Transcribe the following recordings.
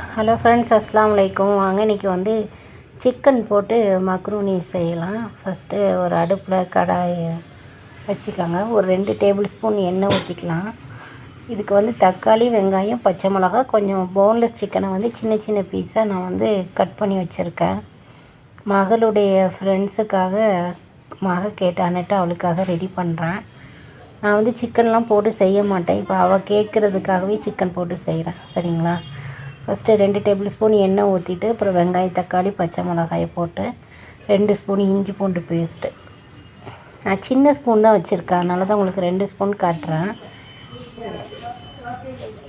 Hello friends அஸ்லாம் வலைக்கும் வாங்க இன்றைக்கி வந்து சிக்கன் போட்டு மக்ரூனி செய்யலாம். ஃபஸ்ட்டு ஒரு அடுப்பில் கடாய் வச்சுக்கோங்க. ஒரு ரெண்டு டேபிள் ஸ்பூன் எண்ணெய் ஊற்றிக்கலாம் இதுக்கு வந்து தக்காளி வெங்காயம் பச்சை மிளகா கொஞ்சம் போன்லெஸ் சிக்கனை வந்து சின்ன சின்ன பீஸாக நான் வந்து கட் பண்ணி வச்சுருக்கேன். மகளுடைய ஃப்ரெண்ட்ஸுக்காக மக கேட்டான்னுட்டு அவளுக்காக ரெடி பண்ணுறேன் நான் வந்து சிக்கன்லாம் போட்டு செய்ய மாட்டேன். இப்போ அவள் கேட்குறதுக்காகவே சிக்கன் போட்டு செய்கிறேன் சரிங்களா? ஃபஸ்ட்டு ரெண்டு டேபிள் ஸ்பூன் எண்ணெய் ஊற்றிட்டு அப்புறம் வெங்காயம் தக்காளி பச்சை மிளகாயை போட்டு ரெண்டு ஸ்பூன் இஞ்சி பூண்டு பேஸ்ட்டு நான் சின்ன ஸ்பூன் தான் வச்சுருக்கேன். அதனால தான் உங்களுக்கு ரெண்டு ஸ்பூன் காட்டுறேன்.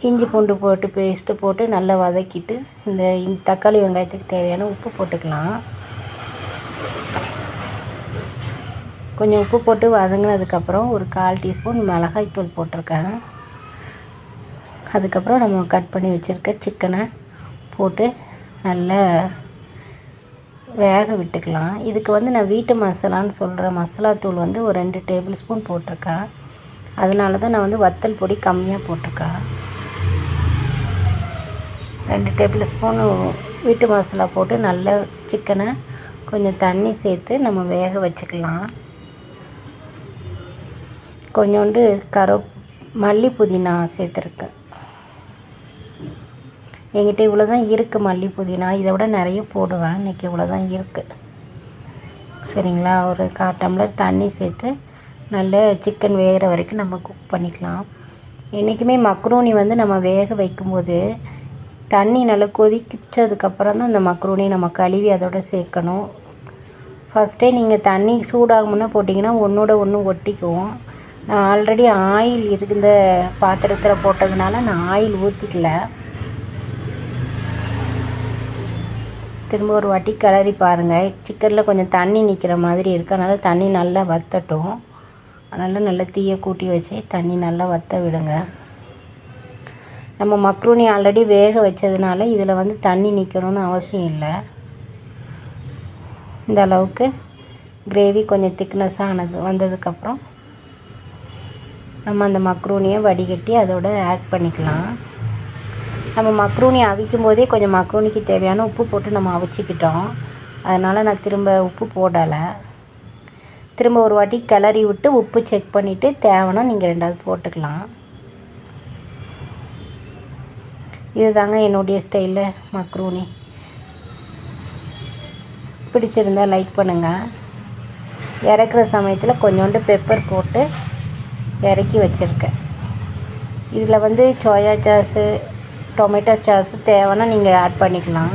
இஞ்சி பூண்டு போட்டு பேஸ்ட்டு போட்டு நல்லா வதக்கிட்டு இந்த இந்த தக்காளி வெங்காயத்துக்கு தேவையான உப்பு போட்டுக்கலாம். கொஞ்சம் உப்பு போட்டு வதங்கினதுக்கப்புறம் ஒரு கால் டீஸ்பூன் மிளகாய்த்தூள் போட்டிருக்கேன். அதுக்கப்புறம் நம்ம கட் பண்ணி வச்சுருக்க சிக்கனை போட்டு நல்லா வேக விட்டுக்கலாம். இதுக்கு வந்து நான் வீட்டு மசாலான்னு சொல்கிற மசாலாத்தூள் வந்து ஒரு ரெண்டு டேபிள் ஸ்பூன் போட்டிருக்கேன் அதனால தான் நான் வந்து வத்தல் பொடி கம்மியாக போட்டிருக்கேன் ரெண்டு டேபிள் ஸ்பூன் வீட்டு மசாலா போட்டு நல்லா சிக்கனை கொஞ்சம் தண்ணி சேர்த்து நம்ம வேக வச்சுக்கலாம். கொஞ்சோண்டு கரோ மல்லி புதினா சேர்த்துருக்கேன். என்கிட்ட இவ்வளோ தான் இருக்குது மல்லி புதினா. இதை விட நிறைய போடுவேன். இன்றைக்கி இவ்வளோ தான் இருக்குது சரிங்களா? ஒரு கா டம்ளர் தண்ணி சேர்த்து நல்ல சிக்கன் வேகிற வரைக்கும் நம்ம குக் பண்ணிக்கலாம். என்றைக்குமே மக்ரூனி வந்து நம்ம வேக வைக்கும்போது தண்ணி நல்லா கொதிச்சதுக்கப்புறம் தான் இந்த மக்ரூனி நம்ம கழுவி அதோட சேர்க்கணும். ஃபஸ்ட்டே நீங்கள் தண்ணி சூடாகும்னா போட்டிங்கன்னா ஒன்றோட ஒன்று ஒட்டிக்குவோம் நான் ஆல்ரெடி ஆயில் இருந்த பாத்திரத்தில் போட்டதுனால நான் ஆயில் ஊற்றிக்கல திரும்ப ஒரு வாட்டி கிளறி பாருங்கள் சிக்கனில் கொஞ்சம் தண்ணி நிற்கிற மாதிரி இருக்குது அதனால் தண்ணி நல்லா வற்றட்டும் அதனால் நல்லா தீயை கூட்டி வச்சு தண்ணி நல்லா வற்ற விடுங்க. நம்ம மக்ரூனி ஆல்ரெடி வேக வச்சதுனால இதில் வந்து தண்ணி நிற்கணும்னு அவசியம் இல்லை. இந்த அளவுக்கு கிரேவி கொஞ்சம் திக்னஸ் ஆனது வந்ததுக்கப்புறம் நம்ம அந்த மக்ரூனியை வடிகட்டி அதோட ஆட் பண்ணிக்கலாம். நம்ம மக்ரூனி அவிக்கும் போதே கொஞ்சம் மக்ரூனிக்கு தேவையான உப்பு போட்டு நம்ம அவிச்சிக்கிட்டோம். அதனால் நான் திரும்ப உப்பு போடலை. திரும்ப ஒரு வாட்டி கிளறி விட்டு உப்பு செக் பண்ணிவிட்டு தேவைன்னா நீங்கள் ரெண்டாவது போட்டுக்கலாம். இதுதாங்க என்னுடைய ஸ்டைலில் மக்ரூனி. பிடிச்சிருந்தால் லைக் பண்ணுங்கள் இறக்குற சமயத்தில் கொஞ்சோண்டு பெப்பர் போட்டு இறக்கி வச்சுருக்கேன். இதில் வந்து சோயா சாஸு டொமேட்டோ சாஸு தேவைன்னா நீங்கள் ஆட் பண்ணிக்கலாம்.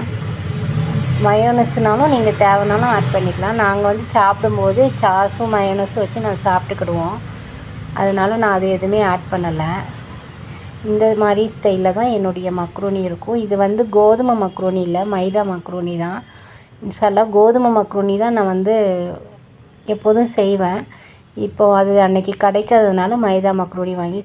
மயோனஸ்னாலும் நீங்கள் தேவைனாலும் ஆட் பண்ணிக்கலாம். நாங்கள் வந்து சாப்பிடும்போது சாஸும் மயோனஸும் வச்சு நான் சாப்பிட்டுக்கிடுவோம். அதனால நான் அது எதுவுமே ஆட் பண்ணலை. இந்த மாதிரி ஸ்டைலில் தான் என்னுடைய மக்ரோனி இருக்கும். இது வந்து கோதுமை மக்ரோனி இல்லை மைதா மக்ரோனி தான். இன்ஷால்லா கோதுமை மக்ரோனி தான் நான் வந்து எப்போதும் செய்வேன். இப்போது அது அன்றைக்கி கிடைக்காததுனால மைதா மக்ரூனி வாங்கி